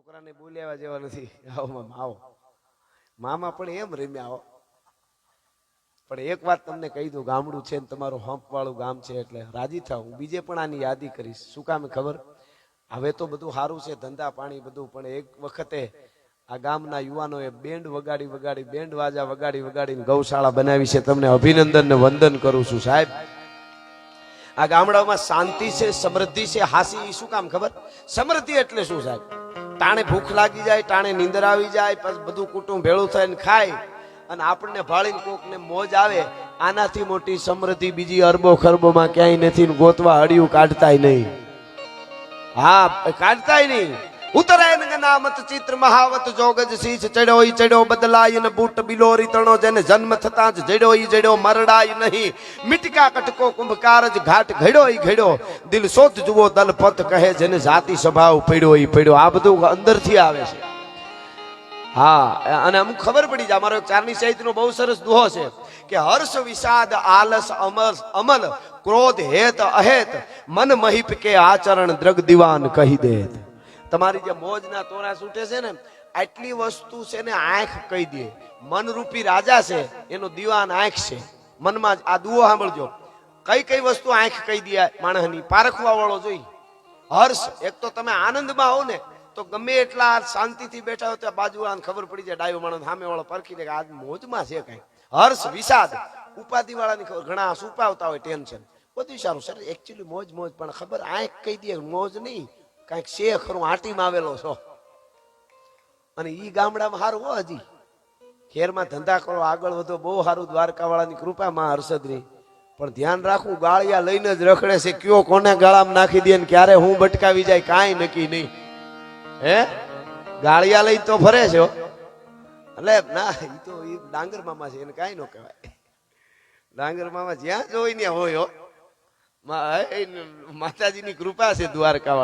છોકરાને બોલ્યા જેવા નથી આવો મામા આવો. મામા પણ એમ રમ્યા આવો પણ એક વાત તમને કહી દઉં, ગામડું છે ને તમારું હંપ વાળું ગામ છે એટલે રાજી થાવ. હું બીજે પણ આની યાદી કરીશ. શું કામ ખબર? હવે તો બધું સારું છે, ધંધા પાણી બધું, પણ એક વખતે આ ગામના યુવાનોએ બેન્ડ વગાડી વગાડી બેન્ડ વાજા વગાડી વગાડીને ગૌશાળા બનાવી છે. તમને અભિનંદન ને વંદન કરું છું, સાહેબ. આ ગામડાઓમાં શાંતિ છે, સમૃદ્ધિ છે, હાસી, શું કામ ખબર? સમૃદ્ધિ એટલે શું, સાહેબ? ટાણે ભૂખ લાગી જાય, ટાણે નીંદર આવી જાય પછી બધું કુટુંબ ભેળું થઈને ખાય. અને આપણને ભાળીને કોકને મોજ આવે, આનાથી મોટી સમૃદ્ધિ બીજી અરબો ખરબોમાં ક્યાંય નથી ગોતવા હડિયું કાઢતાય નહીં. હા, કાઢતાય નહીં. ઉતરાયણ કે નામત ચિત્ર મહાવત જોગજ શીશ ચડ્યો ઈ ચડ્યો બદલાય ને બૂટ બિલોરી તણો જેને જન્મ થતા જ જડ્યો ઈ જડ્યો મરડાય નહીં. મિટકા કટકો કુંભકાર જ ઘાટ ઘડ્યો ઈ ઘડ્યો. દિલ શોધ જુઓ દલપત કહે જેને જાતિ સ્વભાવ પડ્યો ઈ પડ્યો. આ બધું અંદરથી આવે છે. હા, અને અમુક ખબર પડી જાય. એક ચારની સાહિત્યનો બહુ સરસ દુહો છે કે હર્ષ વિષાદ આલસ અમર અમલ ક્રોધ હેત અહેત મન મહિપ કે આચરણ દ્રગ દિવાન કહી દેત. તમારી જે મોજના તોરા છૂટે છે ને, આટલી વસ્તુ છે ને આંખ કહી દે. મનરૂપી રાજા છે, એનો દીવાન આંખ છે. મનમાં આ દુઓ સાંભળજો. કઈ કઈ વસ્તુ આંખ કહી દે માણસની પારખવા વાળો જોઈ. હર્ષ, એક તો તમે આનંદમાં હો ને, તો ગમે એટલા શાંતિથી બેઠા હોય તો બાજુવાળાને ખબર પડી જાય ડાયો માણસ સામે વાળો પરખી દે આજ મોજમાં છે કઈ. હર્ષ, વિષાદ. ઉપાધિ વાળાની ખબર, ઘણા સુપાવતા હોય ટેન્શન. બધું સારું. સર એકચ્યુઅલી મોજ મોજ, પણ ખબર, આંખ કહી દે, મોજ નહીં. કાંઈક છે ખરું આટીમાં આવેલો છો. અને ઈ ગામડામાં સારું હો હજી. ખેરમાં ધંધા કરો, આગળ વધો, બહુ સારું દ્વારકા વાળાની કૃપા માં હર્ષદની પણ ધ્યાન રાખવું ગાળિયા લઈને જ રખડે છે, કયો કોને ગાળામાં નાખી દે ને ક્યારે હું ભટકાવી જાય, કાંઈ નક્કી નહીં. હે? ગાળિયા લઈ તો ફરે છે. એટલે ના એ તો એ ડાંગર મામા છે, એને કાંઈ ન કહેવાય. ડાંગર મામા જ્યાં જોઈ ને હોય માતાજીની કૃપા છે દ્વારકા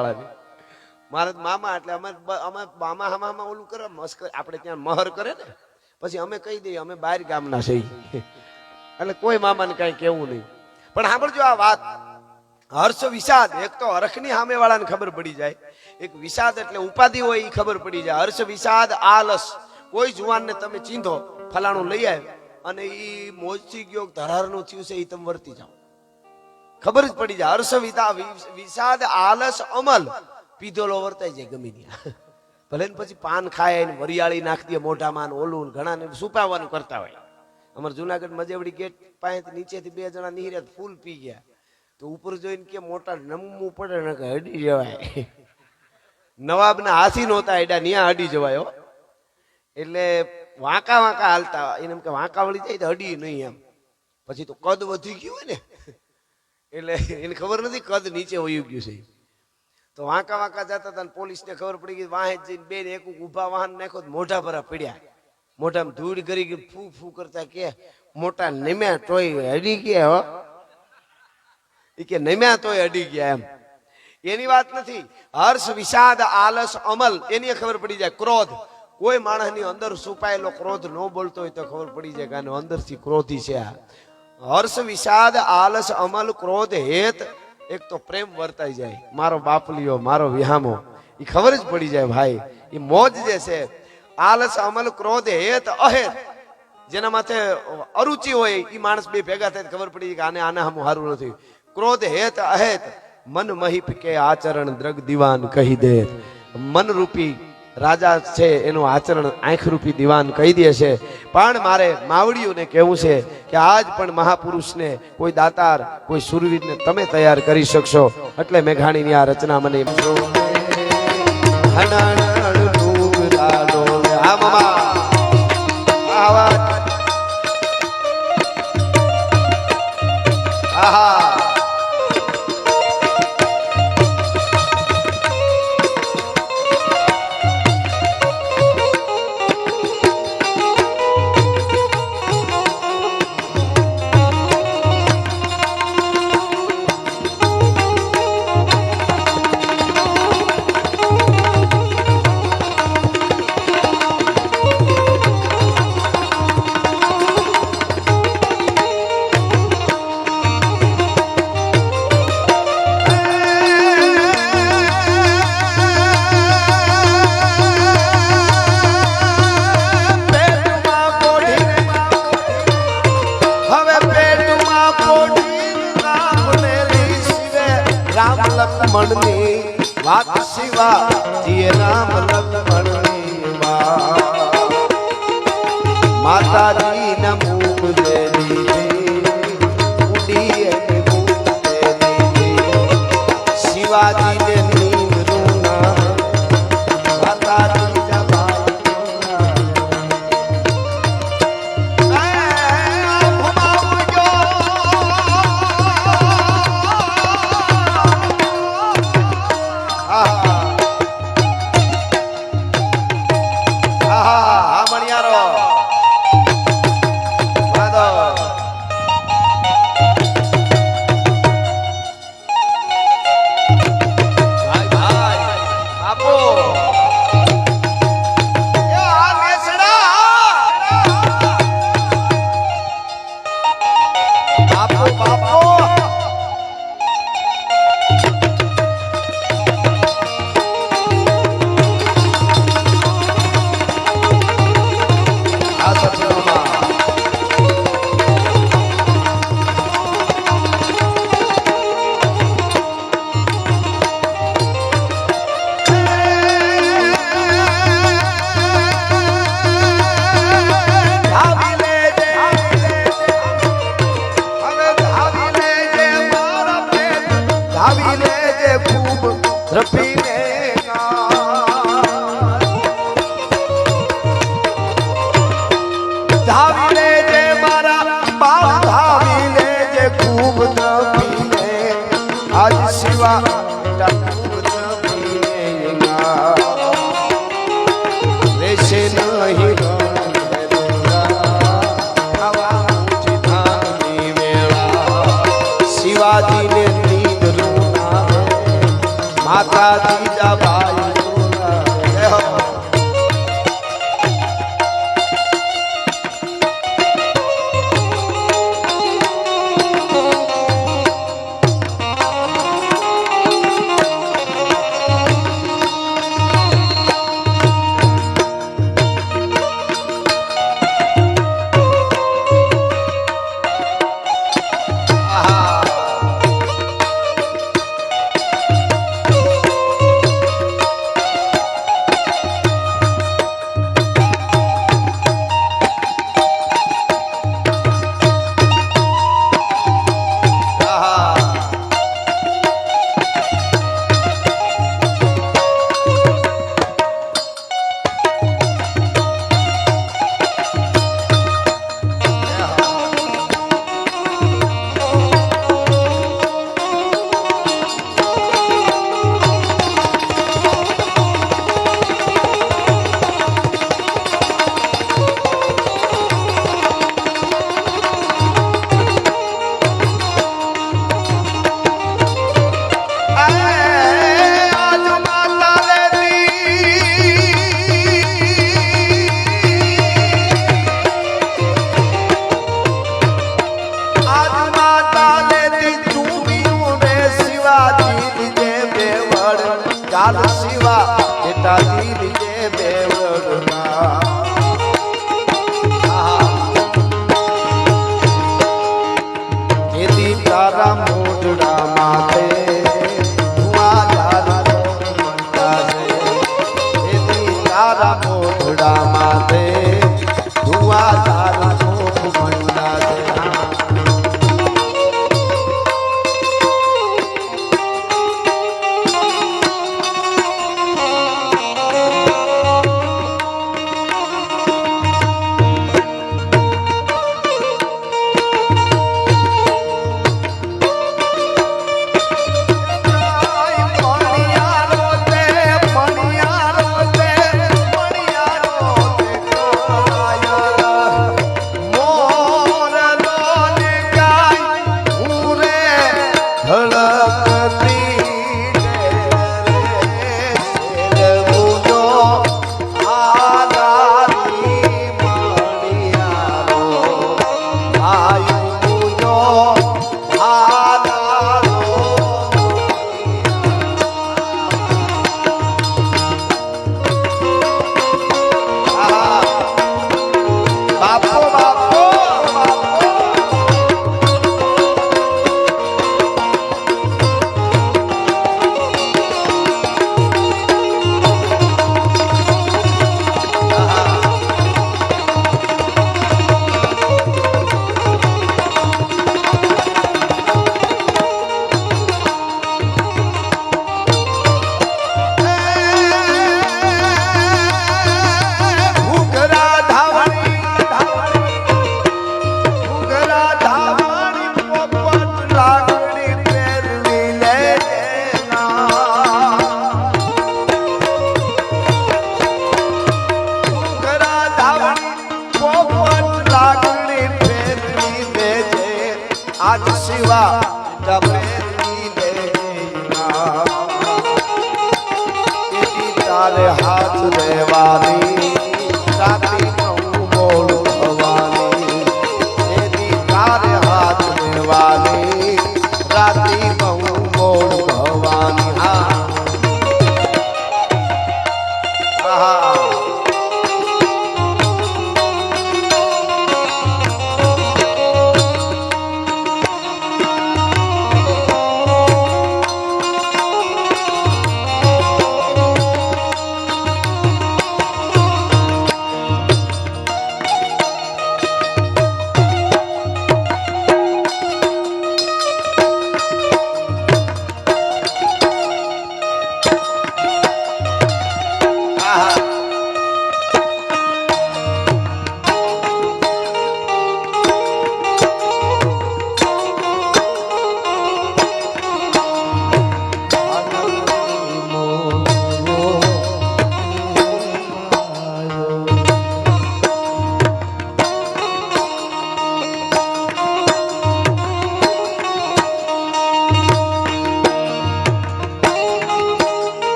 મારા મામા એટલે અમે અમે મામા હામામાં ઓલું કરે મસ્કર આપણે ત્યાં મહર કરે ને, પછી અમે કહી દઈએ, અમે બહાર ગામના છીએ. એટલે કોઈ મામાને કાંઈ કેવું નહીં. પણ સાંભળજો આ વાત. હર્ષ વિષાદ, એક તો હરખની સામે વાળાને ખબર પડી જાય. એક વિષાદ એટલે ઉપાધિ હોય એ ખબર પડી જાય. હર્ષ વિષાદ, આલસ. કોઈ જુવાનને તમે ચીંધો, ફલાણું લઈ આવે અને એ મોજથી ગયો, ધરારનું થયું છે એ તમે વર્તી જાઓ. ખબર જ પડી જાય. હર્ષ વિષાદ, આલસ, અમલ. પીધેલો વર્તાય જાય ગમે ત્યાં ભલે ને પછી પાન ખાય ને વરિયાળી નાખતી મોઢામાં ઓલું ઘણા ને સુપાવવાનું કરતા હોય. અમારે જુનાગઢ મજેવડી ગેટ પાસે નીચેથી બે જણા નીહર્યા ફૂલ પી ગયા. તો ઉપર જોઈને કે મોટા નમવું પડે ને કે હડી જવાય. નવાબના હાથી નહોતા એડા ન્યા હડી જવાય એટલે વાંકા વાંકા હાલતા એને એમ કે વાંકા વળી જાય તો હડી નહીં એમ. પછી તો કદ વધી ગયું હોય ને. એટલે એને ખબર નથી કદ નીચે વયું ગયું છે. તો વાંકા વાંકા જતા હતા પોલીસને ખબર પડી ગઈ, વાહે જઈને બેન એક ઊભા વાહન નાખો મોઢા ભરા પડ્યા. મોઢામાં ધૂળ કરી ગઈ, ફૂ ફૂ કરતા કે, મોટા નમ્યા તોય અડી ગયા હો. એ કે, નમ્યા તોય અડી ગયા એમ. એની વાત નથી, હર્ષ, વિષાદ, આલસ, અમલ, એની ખબર પડી જાય, ક્રોધ. કોઈ માણસની અંદર છુપાયેલો ક્રોધ ન બોલતો હોય તો ખબર પડી જાય કે આનો અંદરથી ક્રોધી છે હર્ષ, વિષાદ, આલસ, અમલ, ક્રોધ હેત એક તો પ્રેમ વર્તાઈ જાય. મારો બાપલીઓ મારો વિહામો એ ખબર જ પડી જાય ભાઈ. એ મોજ જે છે, આલસ, અમલ, ક્રોધ, હેત, અહેત, જેના માથે અરુચિ હોય એ માણસ બે ભેગા થાય ખબર પડી કે આને આના હમ સારું નથી. ક્રોધ, હેત, અહેત, મન મહિપ કે આચરણ દ્રગ દિવાન કહી દે મન રૂપી રાજા છે એનું આચરણ આંખરૂપી દિવાન કહી દે છે. પણ મારે માવડીઓને કહેવું છે કે આજ પણ મહાપુરુષને કોઈ દાતાર, કોઈ સુરવીરને તમે તૈયાર કરી શકશો. એટલે મેઘાણીની આ રચના મને હા મામા রাজি যাব ચાલ શિવા બેટાજી લીજે બેવડ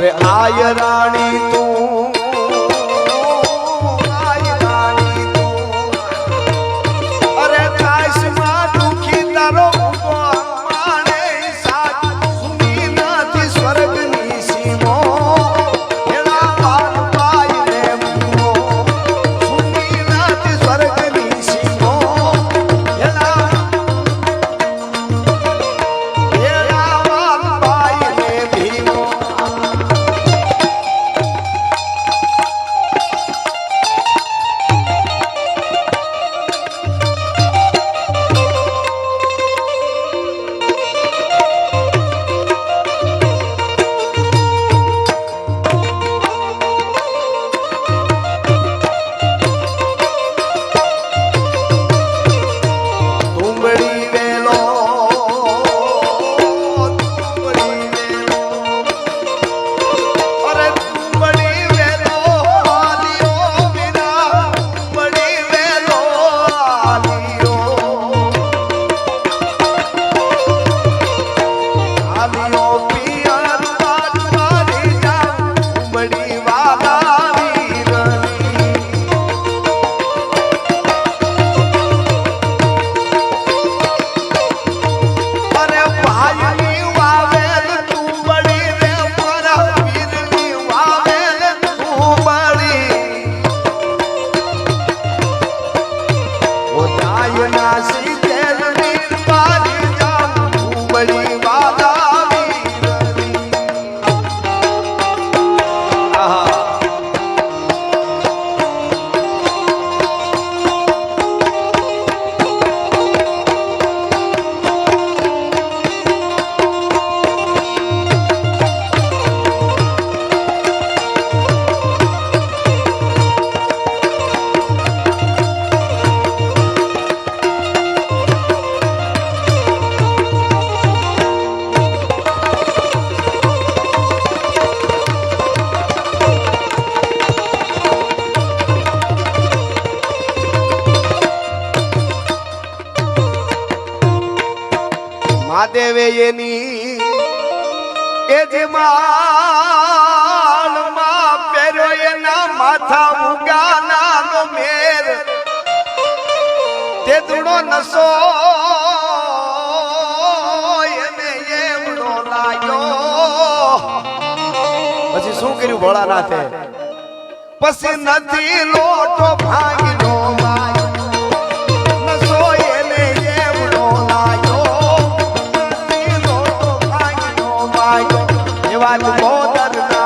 અરે આય રાણી મહાદેવે એની એ જે માળમાં પહેર્યો એના માથા ઉગાના નો મેર. તે દુડો નસો એને પછી શું કર્યું ભોળાનાથે? પછી નથી લોટો ભાંગીનો કરવા તું બહુ દર્દ